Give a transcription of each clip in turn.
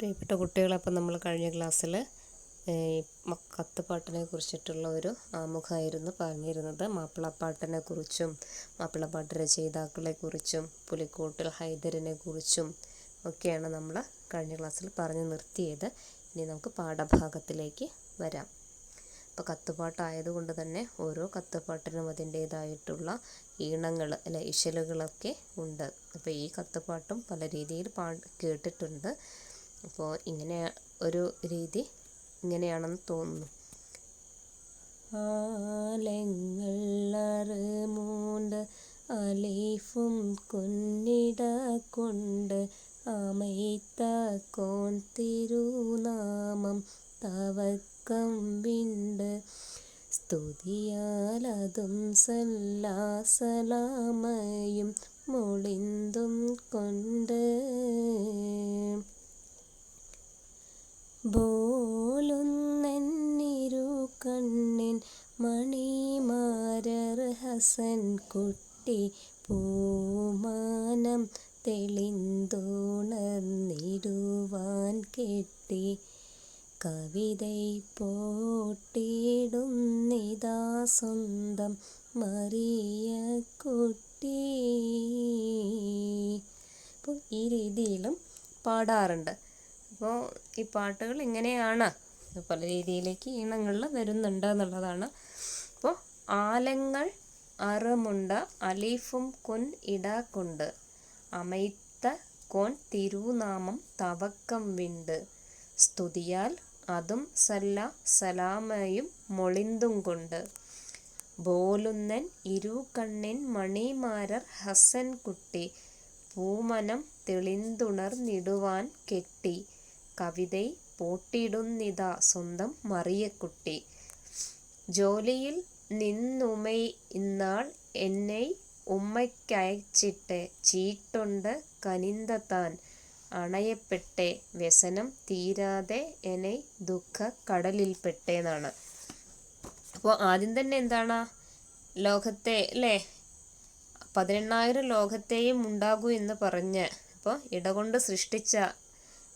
പ്രിയപ്പെട്ട കുട്ടികളെ അപ്പം നമ്മൾ കഴിഞ്ഞ ക്ലാസ്സിൽ കത്തുപാട്ടിനെ കുറിച്ചിട്ടുള്ള ഒരു ആമുഖമായിരുന്നു പറഞ്ഞിരുന്നത്. മാപ്പിളപ്പാട്ടിനെ കുറിച്ചും മാപ്പിളപ്പാട്ട് രചയിതാക്കളെ കുറിച്ചും പുലിക്കോട്ടിൽ ഹൈദരിനെ കുറിച്ചും ഒക്കെയാണ് നമ്മൾ കഴിഞ്ഞ ക്ലാസ്സിൽ പറഞ്ഞു നിർത്തിയത്. ഇനി നമുക്ക് പാഠഭാഗത്തിലേക്ക് വരാം. അപ്പോൾ കത്തുപാട്ടായതുകൊണ്ട് തന്നെ ഓരോ കത്തുപാട്ടിനും അതിന്റേതായിട്ടുള്ള ഈണങ്ങൾ അല്ലെ ഇശലുകളൊക്കെ ഉണ്ട്. അപ്പോൾ ഈ കത്തുപാട്ടും പല രീതിയിൽ പാ കേട്ടിട്ടുണ്ട്. അപ്പോൾ ഇങ്ങനെ ഒരു രീതി ഇങ്ങനെയാണെന്ന് തോന്നുന്നു. ആലങ്ങളറുമൂണ്ട് അലീഫും കുന്നിട കൊണ്ട് അമൈത്ത കോൺ തിരുനാമം തവക്കം വിണ്ട്. സ്തുതിയാലതും സല്ലാസലാമയും മൊളിന്തും കൊണ്ട്. ബോലുന്നെന്നിരു കണ്ണിൻ മണിമാരർ ഹസൻ കുട്ടി പൂമാനം തെളിന്തുണർന്നിടുവാൻ കെട്ടി. കവിതൈ പോട്ടിടുന്നിതാ സ്വന്തം മറിയ കുട്ടി. അപ്പോൾ ഈ രീതിയിലും പാടാറുണ്ട്. അപ്പോൾ ഈ പാട്ടുകൾ ഇങ്ങനെയാണ്. പല രീതിയിലേക്ക് ഈണങ്ങളിൽ വരുന്നുണ്ട് എന്നുള്ളതാണ്. അപ്പോൾ ആലങ്ങൾ അറുമുണ്ട അലീഫും കൊൻ ഇടാക്കുണ്ട്. കൊണ്ട് അമൈത്ത കോൻ തിരുനാമം തവക്കം വിണ്ട്. സ്തുതിയാൽ അതും സല്ല സലാമയും മൊളിന്തും കൊണ്ട്. ബോലുന്നൻ ഇരു കണ്ണിൻ മണിമാരർ ഹസൻ കുട്ടി പൂമനം തെളിന്തുണർന്നിടുവാൻ കെട്ടി. കവിതൈ പോട്ടിടുന്നിതാ സ്വന്തം മറിയക്കുട്ടി. ജോലിയിൽ നിന്നുമൈ ഇന്നാൾ എന്നെ ഉമ്മയ്ക്കയച്ചിട്ട് ചീട്ടുണ്ട് കനിന്തതാൻ അണയപ്പെട്ടെ. വ്യസനം തീരാതെ എന്നെ ദുഃഖ കടലിൽപ്പെട്ടേന്നാണ് അപ്പോൾ ആദ്യം തന്നെ എന്താണ്? ലോകത്തെ അല്ലേ? പതിനെണ്ണായിരം ലോകത്തെയും ഉണ്ടാകൂ എന്ന് പറഞ്ഞ് അപ്പോൾ ഇടകൊണ്ട് സൃഷ്ടിച്ച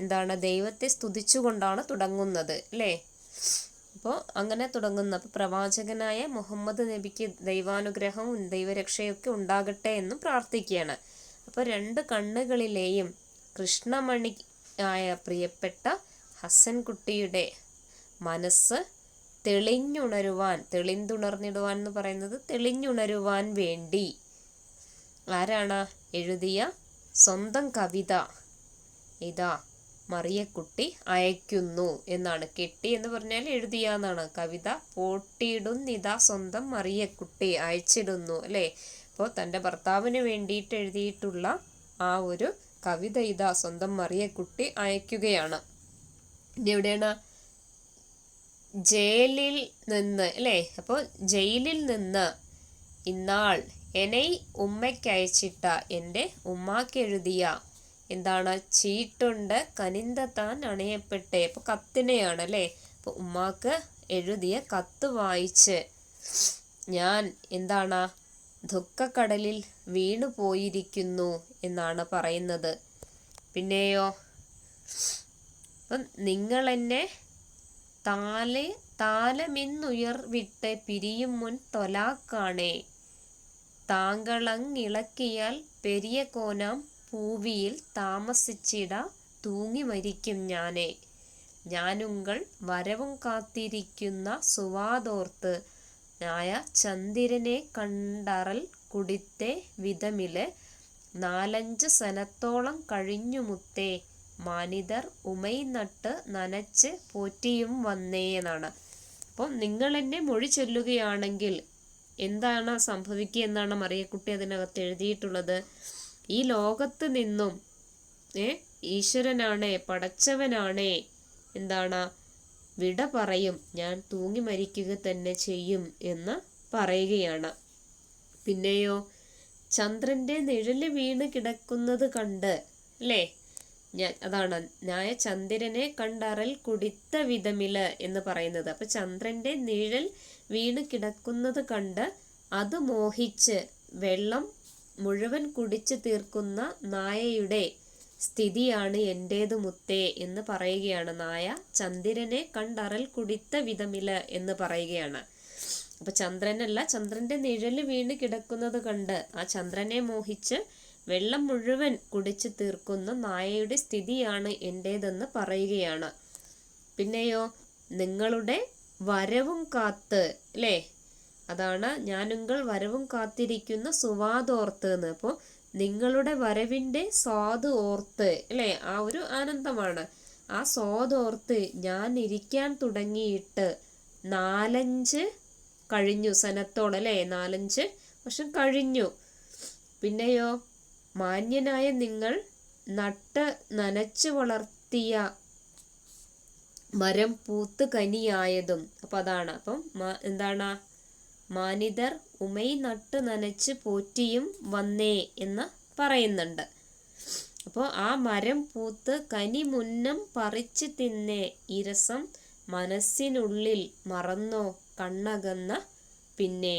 എന്താണ് ദൈവത്തെ സ്തുതിച്ചുകൊണ്ടാണ് തുടങ്ങുന്നത് അല്ലേ? അപ്പോൾ അങ്ങനെ തുടങ്ങുന്ന. അപ്പോൾ പ്രവാചകനായ മുഹമ്മദ് നബിക്ക് ദൈവാനുഗ്രഹവും ദൈവരക്ഷയൊക്കെ ഉണ്ടാകട്ടെ എന്നും പ്രാർത്ഥിക്കുകയാണ്. അപ്പോൾ രണ്ട് കണ്ണുകളിലെയും കൃഷ്ണമണി ആയ പ്രിയപ്പെട്ട ഹസൻകുട്ടിയുടെ മനസ്സ് തെളിഞ്ഞുണരുവാൻ തെളിന്തുണർന്നിടുവാൻ എന്ന് പറയുന്നത് തെളിഞ്ഞുണരുവാൻ വേണ്ടി. ആരാണ് എഴുതിയ? സ്വന്തം കവിത. ഇതാ മറിയക്കുട്ടി അയക്കുന്നു എന്നാണ്. കെട്ടി എന്ന് പറഞ്ഞാൽ എഴുതിയ എന്നാണ് കവിത പോട്ടിയിടുന്നിതാ സ്വന്തം മറിയക്കുട്ടി അയച്ചിടുന്നു അല്ലേ? അപ്പോൾ തന്റെ ഭർത്താവിന് വേണ്ടിയിട്ട് എഴുതിയിട്ടുള്ള ആ ഒരു കവിത ഇതാ സ്വന്തം മറിയക്കുട്ടി അയക്കുകയാണ് ഇനി എവിടെയാണ്? ജയിലിൽ നിന്ന് അല്ലേ? അപ്പോൾ ജയിലിൽ നിന്ന് ഇന്നാൾ എന്നെ ഉമ്മയ്ക്കയച്ചിട്ട എന്റെ ഉമ്മാക്കെഴുതിയ എന്താണ്? ചീട്ടുണ്ട്. കനിന്തത്താൻ അണയപ്പെട്ടേ. അപ്പോൾ കത്തിനെയാണ് അല്ലേ അപ്പോൾ ഉമ്മാക്ക് എഴുതിയ കത്ത് വായിച്ച്. ഞാൻ എന്താണ്? ദുഃഖക്കടലിൽ വീണു പോയിരിക്കുന്നു എന്നാണ് പറയുന്നത്. പിന്നെയോ? അപ്പം നിങ്ങളെന്നെ താലെ താലമെന്നുയർവിട്ട് പിരിയും മുൻ തൊലാക്കാണേ. താങ്കളങ്ങിളക്കിയാൽ പെരിയ കോനാം പൂവിയിൽ താമസിച്ചിട തൂങ്ങി മരിക്കും ഞാനെ. ഞാനുങ്കൾ വരവും കാത്തിരിക്കുന്ന സുവാതോർത്ത് നായ ചന്ദിരനെ കണ്ടറൽ കുടിത്തെ വിധമിൽ നാലഞ്ച് സനത്തോളം കഴിഞ്ഞു മുത്തേ മാനിതർ ഉമൈ നട്ട് നനച്ച് പോറ്റിയും വന്നേ എന്നാണ് അപ്പം നിങ്ങൾ എന്നെ മൊഴി ചൊല്ലുകയാണെങ്കിൽ എന്താണ് സംഭവിക്കുക എന്നാണ് മറിയക്കുട്ടി അതിനകത്ത് എഴുതിയിട്ടുള്ളത്. ഈ ലോകത്ത് നിന്നും ഏ ഈശ്വരനാണേ പടച്ചവനാണേ എന്താണ് വിട പറയും ഞാൻ തൂങ്ങി മരിക്കുക തന്നെ ചെയ്യും എന്ന് പറയുകയാണ്. പിന്നെയോ ചന്ദ്രന്റെ നിഴൽ വീണ് കിടക്കുന്നത് കണ്ട് അല്ലേ? അതാണ് ഞായ ചന്ദ്രനെ കണ്ടറൽ കുടിത്ത വിധമിൽ എന്ന് പറയുന്നത്. അപ്പൊ ചന്ദ്രന്റെ നിഴൽ വീണ് കിടക്കുന്നത് കണ്ട് അത് മോഹിച്ച് വെള്ളം മുഴുവൻ കുടിച്ചു തീർക്കുന്ന നായയുടെ സ്ഥിതിയാണ് എന്റേത് മുത്തേ എന്ന് പറയുകയാണ്. നായ ചന്ദ്രനെ കണ്ടറൽ കുടിത്ത വിധമില എന്ന് പറയുകയാണ്. അപ്പൊ ചന്ദ്രനല്ല ചന്ദ്രന്റെ നിഴൽ വീണ് കിടക്കുന്നത് കണ്ട് ആ ചന്ദ്രനെ മോഹിച്ച് വെള്ളം മുഴുവൻ കുടിച്ചു തീർക്കുന്ന നായയുടെ സ്ഥിതിയാണ് എന്റേതെന്ന് പറയുകയാണ്. പിന്നെയോ നിങ്ങളുടെ വരവും കാത്ത് അല്ലേ? അതാണ് ഞാനുങ്ങൾ വരവും കാത്തിരിക്കുന്ന സുവാദോർത്ത് എന്ന്. അപ്പോൾ നിങ്ങളുടെ വരവിന്റെ സ്വാദ് ഓർത്ത് അല്ലേ? ആ ഒരു ആനന്ദമാണ്. ആ സ്വാദോർത്ത് ഞാൻ ഇരിക്കാൻ തുടങ്ങിയിട്ട് നാലഞ്ച് കഴിഞ്ഞു സനത്തോളം അല്ലേ? നാലഞ്ച് വർഷം കഴിഞ്ഞു. പിന്നെയോ മാന്യനായ നിങ്ങൾ നട്ട് നനച്ചു വളർത്തിയ മരം പൂത്ത് കനിയായതും. അപ്പം അതാണ്. അപ്പം എന്താണ്? മാനിതർ ഉമൈ നട്ട് നനച്ച് പോറ്റിയും വന്നേ എന്ന് പറയുന്നുണ്ട്. അപ്പോൾ ആ മരം പൂത്ത് കനി മുന്നം പറിച്ചു തിന്നേ ഇരസം മനസ്സിനുള്ളിൽ മറന്നോ കണ്ണകന്ന പിന്നെ.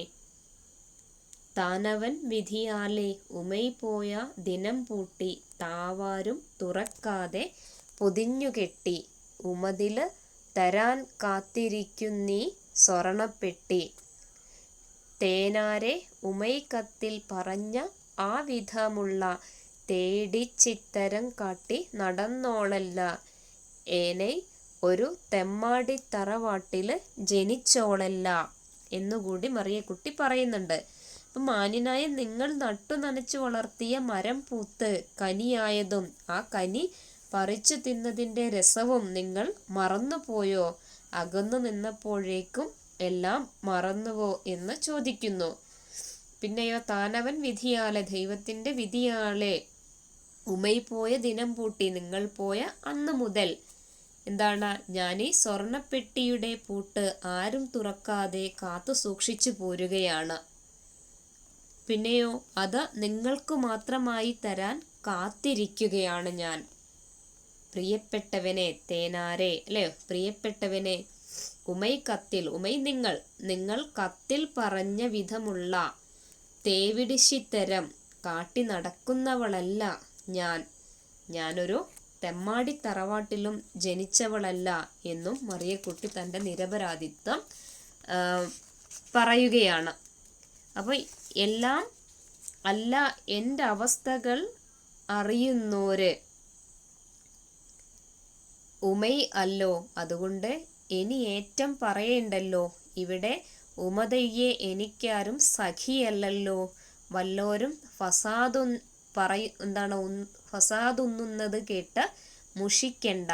താനവൻ വിധിയാലെ ഉമൈ പോയ ദിനം പൂട്ടി താവാരും തുറക്കാതെ പൊതിഞ്ഞുകെട്ടി ഉമതിൽ തരാൻ കാത്തിരിക്കുന്നീ സ്വർണപ്പെട്ടി. തേനാരെ ഉമൈക്കത്തിൽ പറഞ്ഞ ആ വിധമുള്ള തേടിച്ചിത്തരം കാട്ടി നടന്നോളല്ല. ഏനെ ഒരു തെമ്മാടി തറവാട്ടിൽ ജനിച്ചോളല്ല എന്നുകൂടി മറിയക്കുട്ടി പറയുന്നുണ്ട്. അപ്പം മാന്യനായ നിങ്ങൾ നട്ടു നനച്ചു വളർത്തിയ മരം പൂത്ത് കനിയായതും ആ കനി പറിച്ചു തിന്നതിന്റെ രസവും നിങ്ങൾ മറന്നുപോയോ? അകന്നു നിന്നപ്പോഴേക്കും എല്ലാം മറന്നുവോ എന്ന് ചോദിക്കുന്നു. പിന്നെയോ താനവൻ വിധിയാലെ ദൈവത്തിന്റെ വിധിയാലെ ഉമൈ പോയ ദിനം പൂട്ടി നിങ്ങൾ പോയ അന്ന് മുതൽ. എന്താണ്? ഞാൻ ഈ സ്വർണപ്പെട്ടിയുടെ പൂട്ട് ആരും തുറക്കാതെ കാത്തു സൂക്ഷിച്ചു പോരുകയാണ്. പിന്നെയോ അത് നിങ്ങൾക്ക് മാത്രമായി തരാൻ കാത്തിരിക്കുകയാണ് ഞാൻ. പ്രിയപ്പെട്ടവനെ തേനാരെ അല്ലേ? പ്രിയപ്പെട്ടവനെ ഉമൈ കത്തിൽ ഉമൈ നിങ്ങൾ നിങ്ങൾ കത്തിൽ പറഞ്ഞ വിധമുള്ള തേവിടിശിത്തരം കാട്ടി നടക്കുന്നവളല്ല ഞാൻ. ഞാനൊരു തെമ്മാടി തറവാട്ടിലും ജനിച്ചവളല്ല എന്നും മറിയക്കുട്ടി തന്റെ നിരപരാധിത്വം പറയുകയാണ്. അപ്പോൾ എല്ലാം അല്ല എന്റെ അവസ്ഥകൾ അറിയുന്നോര് ഉമൈ അല്ലോ. അതുകൊണ്ട് ഇനി ഏറ്റം പറയേണ്ടല്ലോ ഇവിടെ ഉമതയ്യെ എനിക്കാരും സഖിയല്ലല്ലോ. വല്ലോരും ഫസാദു പറയ എന്താണ് ഫസാദുന്നുന്നത് കേട്ട് മുഷിക്കണ്ട.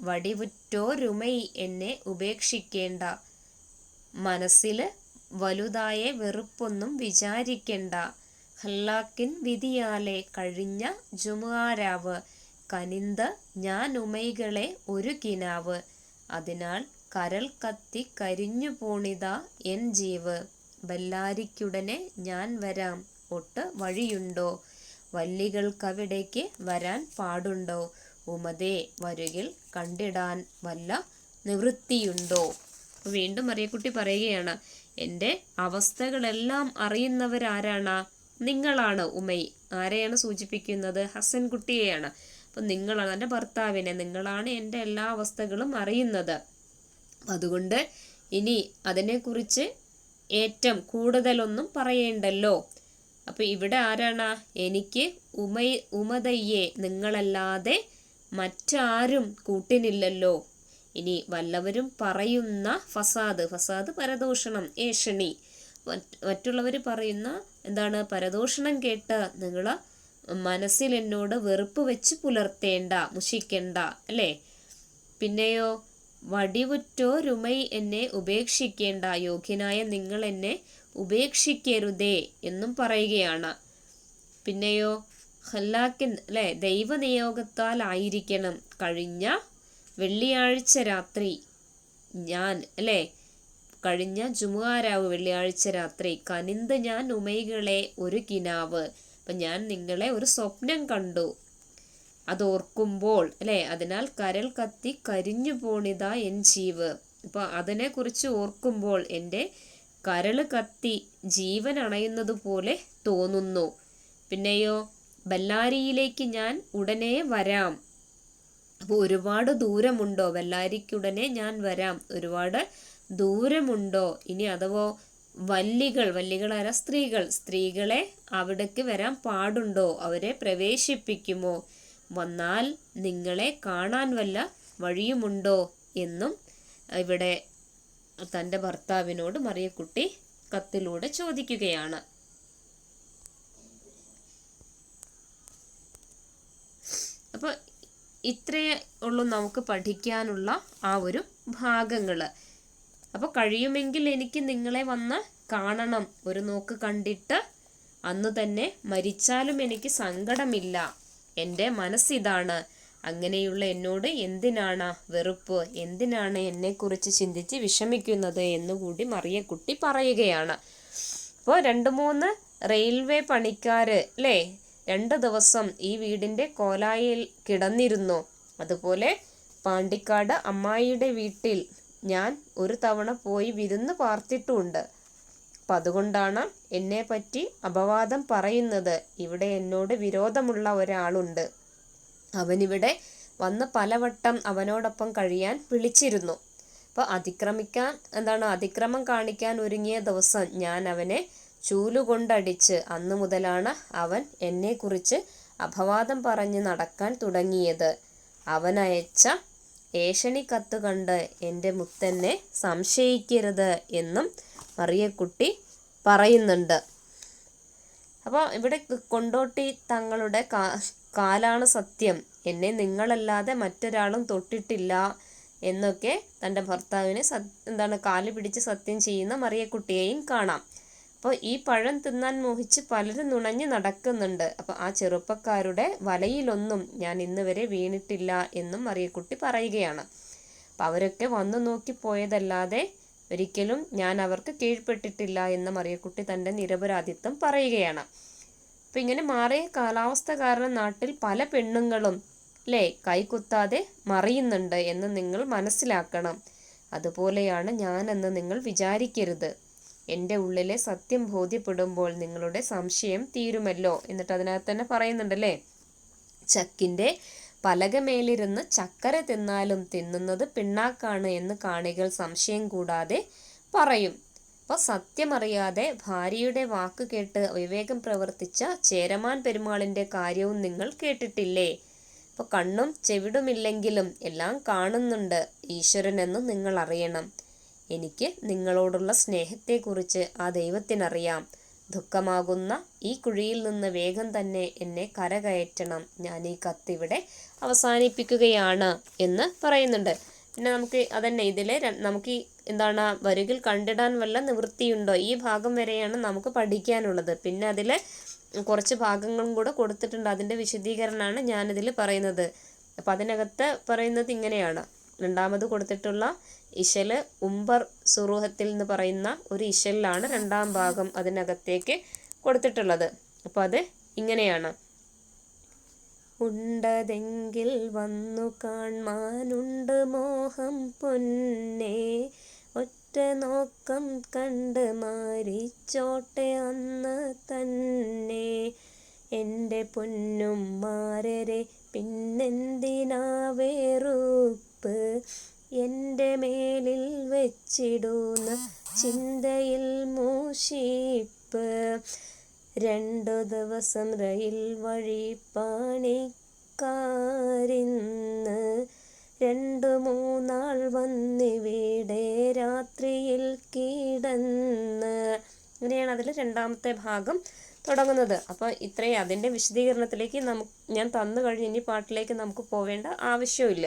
വടിവുറ്റോരുമൈ എന്നെ ഉപേക്ഷിക്കേണ്ട. മനസ്സിൽ വലുതായ വെറുപ്പൊന്നും വിചാരിക്കണ്ട. ഹല്ലാക്കിൻ വിധിയാലെ കഴിഞ്ഞ ജുമാരാവ് കനിന്ത് ഞാൻ ഉമൈകളെ ഒരു കിനാവ്. അതിനാൽ കരൾ കത്തി കരിഞ്ഞു പോണിതാ എൻ ജീവ്. ബല്ലാരിക്കുടനെ ഞാൻ വരാം. ഒട്ട് വഴിയുണ്ടോ? വല്ലികൾക്കവിടേക്ക് വരാൻ പാടുണ്ടോ? ഉമതേ വരുകിൽ കണ്ടിടാൻ വല്ല നിവൃത്തിയുണ്ടോ? വീണ്ടും മറിയക്കുട്ടി പറയുകയാണ് എന്റെ അവസ്ഥകളെല്ലാം അറിയുന്നവരാരാണ്? നിങ്ങളാണ് ഉമൈ. ആരെയാണ് സൂചിപ്പിക്കുന്നത്? ഹസൻകുട്ടിയെയാണ്. അപ്പം നിങ്ങളാണ് എന്റെ ഭർത്താവിനെ നിങ്ങളാണ് എന്റെ എല്ലാ അവസ്ഥകളും അറിയുന്നത്. അതുകൊണ്ട് ഇനി അതിനെക്കുറിച്ച് ഏറ്റവും കൂടുതലൊന്നും പറയേണ്ടല്ലോ. അപ്പോൾ ഇവിടെ ആരാണ്? എനിക്ക് ഉമൈ ഉമതയ്യെ നിങ്ങളല്ലാതെ മറ്റാരും കൂട്ടിനില്ലല്ലോ. ഇനി വല്ലവരും പറയുന്ന ഫസാദ് ഫസാദ് പരദൂഷണം ഏഷണി. മറ്റുള്ളവർ പറയുന്ന എന്താണ്? പരദൂഷണം കേട്ട് നിങ്ങൾ മനസ്സിൽ എന്നോട് വെറുപ്പ് വെച്ച് പുലർത്തേണ്ട മുഷിക്കണ്ട അല്ലേ? പിന്നെയോ വടിവുറ്റോരുമൈ എന്നെ ഉപേക്ഷിക്കേണ്ട യോഗ്യനായ നിങ്ങൾ എന്നെ ഉപേക്ഷിക്കരുതേ എന്നും പറയുകയാണ്. പിന്നെയോ ഹല്ലാക്കിൻ അല്ലെ ദൈവനിയോഗത്താൽ ആയിരിക്കണം. കഴിഞ്ഞ വെള്ളിയാഴ്ച രാത്രി ഞാൻ അല്ലേ കഴിഞ്ഞ ജുമുവാരാവ് വെള്ളിയാഴ്ച രാത്രി കനിന്ത് ഞാൻ ഉമൈകളെ ഒരു കിനാവ്. അപ്പം ഞാൻ നിങ്ങളെ ഒരു സ്വപ്നം കണ്ടു. അതോർക്കുമ്പോൾ അല്ലേ? അതിനാൽ കരൽ കത്തി കരിഞ്ഞു പോണിതാ എൻ ജീവ്. അപ്പോൾ അതിനെക്കുറിച്ച് ഓർക്കുമ്പോൾ എന്റെ കരൾ കത്തി ജീവൻ അണയുന്നത് പോലെ തോന്നുന്നു. പിന്നെയോ ബല്ലാരിയിലേക്ക് ഞാൻ ഉടനെ വരാം. അപ്പോൾ ഒരുപാട് ദൂരമുണ്ടോ? ബല്ലാരിക്കുടനെ ഞാൻ വരാം. ഒരുപാട് ദൂരമുണ്ടോ? ഇനി അഥവാ വല്ലികൾ വല്ലികളാര? സ്ത്രീകൾ. സ്ത്രീകളെ അവിടേക്ക് വരാൻ പാടുണ്ടോ? അവരെ പ്രവേശിപ്പിക്കുമോ? വന്നാൽ നിങ്ങളെ കാണാൻ വല്ല വഴിയുമുണ്ടോ? എന്നും ഇവിടെ തന്റെ ഭർത്താവിനോട് മറിയക്കുട്ടി കത്തിലൂടെ ചോദിക്കുകയാണ്. അപ്പോൾ ഇത്രയേ ഉള്ളൂ നമുക്ക് പഠിക്കാനുള്ള ആ ഒരു ഭാഗങ്ങൾ അപ്പോൾ കഴിയുമെങ്കിൽ എനിക്ക് നിങ്ങളെ വന്ന് കാണണം. ഒരു നോക്ക് കണ്ടിട്ട് അന്ന് തന്നെ മരിച്ചാലും എനിക്ക് സങ്കടമില്ല. എന്റെ മനസ്സിതാണ്. അങ്ങനെയുള്ള എന്നോട് എന്തിനാണ് വെറുപ്പ്? എന്തിനാണ് എന്നെക്കുറിച്ച് ചിന്തിച്ച് വിഷമിക്കുന്നത് എന്നുകൂടി മറിയക്കുട്ടി പറയുകയാണ്. അപ്പോൾ രണ്ട് മൂന്ന് റെയിൽവേ പണിക്കാർ അല്ലേ? രണ്ട് ദിവസം ഈ വീടിന്റെ കോലായിൽ കിടന്നിരുന്നു. അതുപോലെ പാണ്ടിക്കാട് അമ്മായിയുടെ വീട്ടിൽ ഞാൻ ഒരു തവണ പോയി വിരുന്ന് പാർത്തിട്ടുമുണ്ട് അപ്പം അതുകൊണ്ടാണ് എന്നെ പറ്റി അപവാദം പറയുന്നത്. ഇവിടെ എന്നോട് വിരോധമുള്ള ഒരാളുണ്ട്. അവനിവിടെ വന്ന് പലവട്ടം അവനോടൊപ്പം കഴിയാൻ വിളിച്ചിരുന്നു. അപ്പോൾ അതിക്രമിക്കാൻ എന്താണ് അതിക്രമം കാണിക്കാൻ ഒരുങ്ങിയ ദിവസം ഞാൻ അവനെ ചൂലുകൊണ്ടടിച്ച് അന്ന് മുതലാണ് അവൻ എന്നെക്കുറിച്ച് അപവാദം പറഞ്ഞ് നടക്കാൻ തുടങ്ങിയത്. അവനയച്ച ഏഷണി കത്ത് കണ്ട് എന്റെ മുത്തന്നെ സംശയിക്കരുത് എന്നും മറിയക്കുട്ടി പറയുന്നുണ്ട്. അപ്പോൾ ഇവിടെ കൊണ്ടോട്ടി തങ്ങളുടെ കാ കാലാണ് സത്യം. എന്നെ നിങ്ങളല്ലാതെ മറ്റൊരാളും തൊട്ടിട്ടില്ല എന്നൊക്കെ തന്റെ ഭർത്താവിന് എന്താണ് കാൽ പിടിച്ച് സത്യം ചെയ്യുന്ന മറിയക്കുട്ടിയെയും കാണാം. അപ്പോൾ ഈ പഴം തിന്നാൻ മോഹിച്ച് പലരും നുണഞ്ഞ് നടക്കുന്നുണ്ട്. അപ്പോൾ ആ ചെറുപ്പക്കാരുടെ വലയിലൊന്നും ഞാൻ ഇന്ന് വരെ വീണിട്ടില്ല എന്നും മറിയക്കുട്ടി പറയുകയാണ്. അപ്പോൾ അവരൊക്കെ വന്നു നോക്കി പോയതല്ലാതെ ഒരിക്കലും ഞാൻ അവർക്ക് കീഴ്പ്പെട്ടിട്ടില്ല എന്ന് മറിയക്കുട്ടി തന്റെ നിരപരാധിത്വം പറയുകയാണ്. അപ്പം ഇങ്ങനെ മാറിയ കാലാവസ്ഥ കാരണം നാട്ടിൽ പല പെണ്ണുങ്ങളും അല്ലേ കൈകുത്താതെ മറിയുന്നുണ്ട് എന്ന് നിങ്ങൾ മനസ്സിലാക്കണം. അതുപോലെയാണ് ഞാനെന്ന് നിങ്ങൾ വിചാരിക്കരുത്. എന്റെ ഉള്ളിലെ സത്യം ബോധ്യപ്പെടുമ്പോൾ നിങ്ങളുടെ സംശയം തീരുമല്ലോ എന്നിട്ട് അതിനകത്ത് തന്നെ പറയുന്നുണ്ടല്ലേ? ചക്കിന്റെ പലകമേലിരുന്ന് ചക്കര തിന്നാലും തിന്നുന്നത് പിണ്ണാക്കാണ് എന്ന് കാണികൾ സംശയം കൂടാതെ പറയും. അപ്പോൾ സത്യമറിയാതെ ഭാര്യയുടെ വാക്ക് കേട്ട് വിവേകം പ്രവർത്തിച്ച ചേരമാൻ പെരുമാളിന്റെ കാര്യവും നിങ്ങൾ കേട്ടിട്ടില്ലേ? അപ്പോൾ കണ്ണും ചെവിടുമില്ലെങ്കിലും എല്ലാം കാണുന്നുണ്ട് ഈശ്വരനെന്ന് നിങ്ങൾ അറിയണം. എനിക്ക് നിങ്ങളോടുള്ള സ്നേഹത്തെക്കുറിച്ച് ആ ദൈവത്തിനറിയാം. ദുഃഖമാകുന്ന ഈ കുഴിയിൽ നിന്ന് വേഗം തന്നെ എന്നെ കരകയറ്റണം. ഞാൻ ഈ കത്തിവിടെ അവസാനിപ്പിക്കുകയാണ് എന്ന് പറയുന്നുണ്ട്. പിന്നെ നമുക്ക് അതന്നെ ഇതിലെ നമുക്ക് എന്താണ് വരികിൽ കണ്ടിടാൻ വല്ല നിവൃത്തിയുണ്ടോ? ഈ ഭാഗം വരെയാണ് നമുക്ക് പഠിക്കാനുള്ളത്. പിന്നെ അതിൽ കുറച്ച് ഭാഗങ്ങളും കൂടെ കൊടുത്തിട്ടുണ്ട്. അതിന്റെ വിശദീകരണമാണ് ഞാനിതിൽ പറയുന്നത്. അപ്പം അതിനകത്ത് പറയുന്നത് ഇങ്ങനെയാണ്. രണ്ടാമത് കൊടുത്തിട്ടുള്ള ഇശൽ ഉംബർ സുറൂഹത്തിൽ എന്ന് പറയുന്ന ഒരു ഇശലിലാണ് രണ്ടാം ഭാഗം അതിനകത്തേക്ക് കൊടുത്തിട്ടുള്ളത്. അപ്പോൾ അത് ഇങ്ങനെയാണ്. ഉണ്ടതെങ്കിൽ വന്നു കാൺമാനുണ്ട് മോഹം പൊന്നേ. ഒറ്റ നോക്കം കണ്ട് മാരിച്ചോട്ടെ അന്ന് തന്നെ. എന്റെ പൊന്നും മാരരെ പിന്നെന്തിനാ വേറുപ്പ്? എന്റെ മേലിൽ വെച്ചിടുന്ന ചിന്തയിൽ മൂഷിപ്പ് രണ്ടു ദിവസം റയിൽ വഴി പണിക്കാരിന്ന് രണ്ടു മൂന്നാൾ വന്നിവിടെ രാത്രിയിൽ കിടന്ന്. ഇങ്ങനെയാണ് അതിൽ രണ്ടാമത്തെ ഭാഗം തുടങ്ങുന്നത്. അപ്പോൾ ഇത്രയും അതിന്റെ വിശദീകരണത്തിലേക്ക് നമുക്ക് ഞാൻ തന്നു കഴിഞ്ഞ്. ഇനി പാട്ടിലേക്ക് നമുക്ക് പോവേണ്ട ആവശ്യമില്ല